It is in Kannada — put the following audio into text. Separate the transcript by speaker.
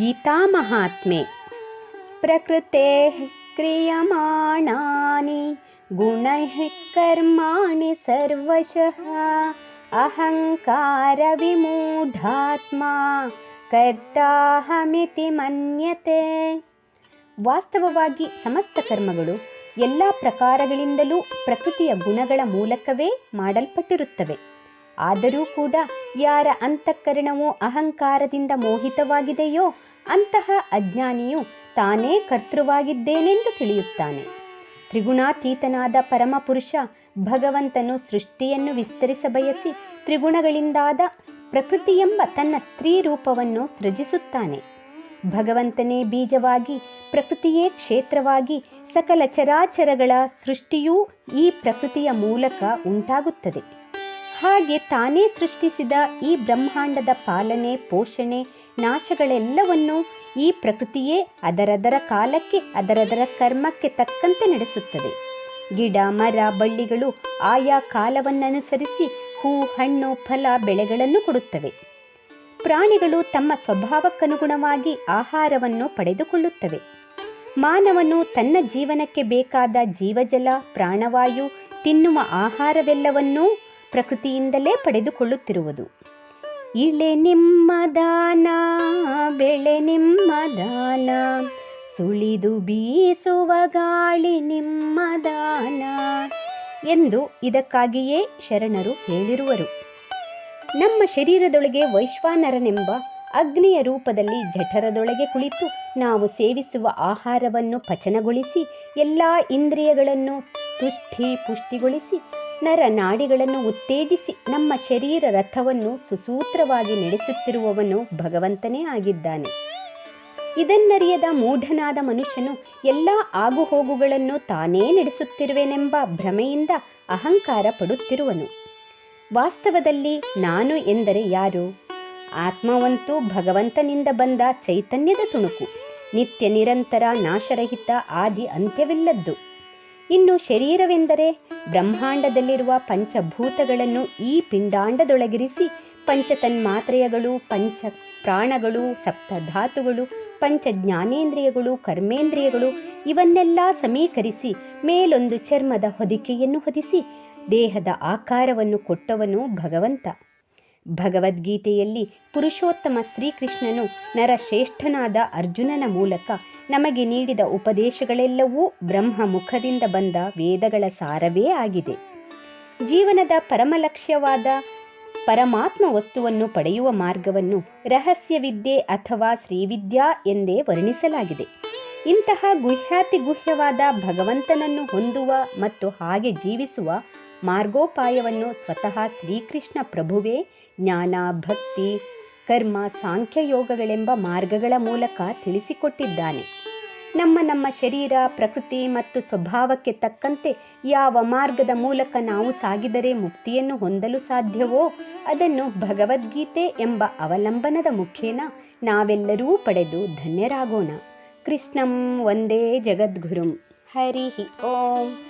Speaker 1: गीतामहात्म्ये प्रकृतेः क्रियमाणानि गुणैः कर्माणि सर्वशः अहङ्कारविमूढात्मा ಕರ್ತಾಹಮಿತಿ ಮನ್ಯತೆ ವಾಸ್ತವವಾಗಿ ಸಮಸ್ತ ಕರ್ಮಗಳು ಎಲ್ಲ ಪ್ರಕಾರಗಳಿಂದಲೂ ಪ್ರಕೃತಿಯ ಗುಣಗಳ ಮೂಲಕವೇ ಮಾಡಲ್ಪಟ್ಟಿರುತ್ತವೆ ಆದರೂ ಕೂಡ ಯಾರ ಅಂತಃಕರಣವು ಅಹಂಕಾರದಿಂದ ಮೋಹಿತವಾಗಿದೆಯೋ ಅಂತಹ ಅಜ್ಞಾನಿಯು ತಾನೇ ಕರ್ತೃವಾಗಿದ್ದೇನೆಂದು ತಿಳಿಯುತ್ತಾನೆ. ತ್ರಿಗುಣಾತೀತನಾದ ಪರಮಪುರುಷ ಭಗವಂತನು ಸೃಷ್ಟಿಯನ್ನು ವಿಸ್ತರಿಸಬಯಸಿ ತ್ರಿಗುಣಗಳಿಂದಾದ ಪ್ರಕೃತಿ ಎಂಬ ತನ್ನ ಸ್ತ್ರೀ ರೂಪವನ್ನು ಸೃಜಿಸುತ್ತಾನೆ. ಭಗವಂತನೇ ಬೀಜವಾಗಿ, ಪ್ರಕೃತಿಯೇ ಕ್ಷೇತ್ರವಾಗಿ, ಸಕಲ ಚರಾಚರಗಳ ಸೃಷ್ಟಿಯೂ ಈ ಪ್ರಕೃತಿಯ ಮೂಲಕ ಉಂಟಾಗುತ್ತದೆ. ಹಾಗೆ ತಾನೇ ಸೃಷ್ಟಿಸಿದ ಈ ಬ್ರಹ್ಮಾಂಡದ ಪಾಲನೆ, ಪೋಷಣೆ, ನಾಶಗಳೆಲ್ಲವನ್ನೂ ಈ ಪ್ರಕೃತಿಯೇ ಅದರದರ ಕಾಲಕ್ಕೆ, ಅದರದರ ಕರ್ಮಕ್ಕೆ ತಕ್ಕಂತೆ ನಡೆಸುತ್ತದೆ. ಗಿಡ, ಮರ, ಬಳ್ಳಿಗಳು ಆಯಾ ಕಾಲವನ್ನನುಸರಿಸಿ ಹೂ, ಹಣ್ಣು, ಫಲ, ಬೆಳೆಗಳನ್ನು ಕೊಡುತ್ತವೆ. ಪ್ರಾಣಿಗಳು ತಮ್ಮ ಸ್ವಭಾವಕ್ಕನುಗುಣವಾಗಿ ಆಹಾರವನ್ನು ಪಡೆದುಕೊಳ್ಳುತ್ತವೆ. ಮಾನವನು ತನ್ನ ಜೀವನಕ್ಕೆ ಬೇಕಾದ ಜೀವಜಲ, ಪ್ರಾಣವಾಯು, ತಿನ್ನುವ ಆಹಾರವೆಲ್ಲವನ್ನೂ ಪ್ರಕೃತಿಯಿಂದಲೇ ಪಡೆದುಕೊಳ್ಳುತ್ತಿರುವುದು. ಇಳೆ ನಿಮ್ಮ ದಾನ, ಬೆಳೆ ನಿಮ್ಮ ದಾನ, ಸುಳಿದು ಬೀಸುವ ಗಾಳಿ ನಿಮ್ಮ ದಾನ ಎಂದು ಇದಕ್ಕಾಗಿಯೇ ಶರಣರು ಹೇಳಿರುವರು. ನಮ್ಮ ಶರೀರದೊಳಗೆ ವೈಶ್ವಾನರನೆಂಬ ಅಗ್ನಿಯ ರೂಪದಲ್ಲಿ ಜಠರದೊಳಗೆ ಕುಳಿತು ನಾವು ಸೇವಿಸುವ ಆಹಾರವನ್ನು ಪಚನಗೊಳಿಸಿ, ಎಲ್ಲ ಇಂದ್ರಿಯಗಳನ್ನು ತುಷ್ಟಿ ಪುಷ್ಟಿಗೊಳಿಸಿ ನರನಾಡಿಗಳನ್ನು ಉತ್ತೇಜಿಸಿ ನಮ್ಮ ಶರೀರ ರಥವನ್ನು ಸುಸೂತ್ರವಾಗಿ ನಡೆಸುತ್ತಿರುವವನು ಭಗವಂತನೇ ಆಗಿದ್ದಾನೆ. ಇದನ್ನರಿಯದ ಮೂಢನಾದ ಮನುಷ್ಯನು ಎಲ್ಲ ಆಗುಹೋಗುಗಳನ್ನು ತಾನೇ ನಡೆಸುತ್ತಿರುವೆನೆಂಬ ಭ್ರಮೆಯಿಂದ ಅಹಂಕಾರ ಪಡುತ್ತಿರುವನು. ವಾಸ್ತವದಲ್ಲಿ ನಾನು ಎಂದರೆ ಯಾರು? ಆತ್ಮವಂತೂ ಭಗವಂತನಿಂದ ಬಂದ ಚೈತನ್ಯದ ತುಣುಕು. ನಿತ್ಯ ನಿರಂತರ ನಾಶರಹಿತ ಆದಿ ಅಂತ್ಯವಿಲ್ಲದ್ದು. ಇನ್ನು ಶರೀರವೆಂದರೆ ಬ್ರಹ್ಮಾಂಡದಲ್ಲಿರುವ ಪಂಚಭೂತಗಳನ್ನು ಈ ಪಿಂಡಾಂಡದೊಳಗಿರಿಸಿ ಪಂಚತನ್ಮಾತ್ರೆಯಗಳು ಪಂಚ ಪ್ರಾಣಗಳು ಸಪ್ತಧಾತುಗಳು ಪಂಚ ಜ್ಞಾನೇಂದ್ರಿಯಗಳು ಕರ್ಮೇಂದ್ರಿಯಗಳು ಇವನ್ನೆಲ್ಲ ಸಮೀಕರಿಸಿ ಮೇಲೊಂದು ಚರ್ಮದ ಹೊದಿಕೆಯನ್ನು ಹೊದಿಸಿ ದೇಹದ ಆಕಾರವನ್ನು ಕೊಟ್ಟವನು ಭಗವಂತ. ಭಗವದ್ಗೀತೆಯಲ್ಲಿ ಪುರುಷೋತ್ತಮ ಶ್ರೀಕೃಷ್ಣನು ನರಶ್ರೇಷ್ಠನಾದ ಅರ್ಜುನನ ಮೂಲಕ ನಮಗೆ ನೀಡಿದ ಉಪದೇಶಗಳೆಲ್ಲವೂ ಬ್ರಹ್ಮ ಮುಖದಿಂದ ಬಂದ ವೇದಗಳ ಸಾರವೇ ಆಗಿದೆ. ಜೀವನದ ಪರಮಲಕ್ಷ್ಯವಾದ ಪರಮಾತ್ಮ ವಸ್ತುವನ್ನು ಪಡೆಯುವ ಮಾರ್ಗವನ್ನು ರಹಸ್ಯವಿದ್ಯೆ ಅಥವಾ ಶ್ರೀವಿದ್ಯಾ ಎಂದೇ ವರ್ಣಿಸಲಾಗಿದೆ. ಇಂತಹ ಗುಹ್ಯಾತಿ ಗುಹ್ಯವಾದ ಭಗವಂತನನ್ನು ಹೊಂದುವ ಮತ್ತು ಹಾಗೆ ಜೀವಿಸುವ ಮಾರ್ಗೋಪಾಯವನ್ನು ಸ್ವತಃ ಶ್ರೀಕೃಷ್ಣ ಪ್ರಭುವೇ ಜ್ಞಾನ, ಭಕ್ತಿ, ಕರ್ಮ ಸಾಂಖ್ಯಯೋಗಗಳೆಂಬ ಮಾರ್ಗಗಳ ಮೂಲಕ ತಿಳಿಸಿಕೊಟ್ಟಿದ್ದಾನೆ. ನಮ್ಮ ನಮ್ಮ ಶರೀರ, ಪ್ರಕೃತಿ ಮತ್ತು ಸ್ವಭಾವಕ್ಕೆ ತಕ್ಕಂತೆ ಯಾವ ಮಾರ್ಗದ ಮೂಲಕ ನಾವು ಸಾಗಿದರೆ ಮುಕ್ತಿಯನ್ನು ಹೊಂದಲು ಸಾಧ್ಯವೋ ಅದನ್ನು ಭಗವದ್ಗೀತೆ ಎಂಬ ಅವಲಂಬನದ ಮುಖೇನ ನಾವೆಲ್ಲರೂ ಪಡೆದು ಧನ್ಯರಾಗೋಣ. ಕೃಷ್ಣಂ ಒಂದೇ ಜಗದ್ಗುರುಂ. ಹರಿ ಓಂ.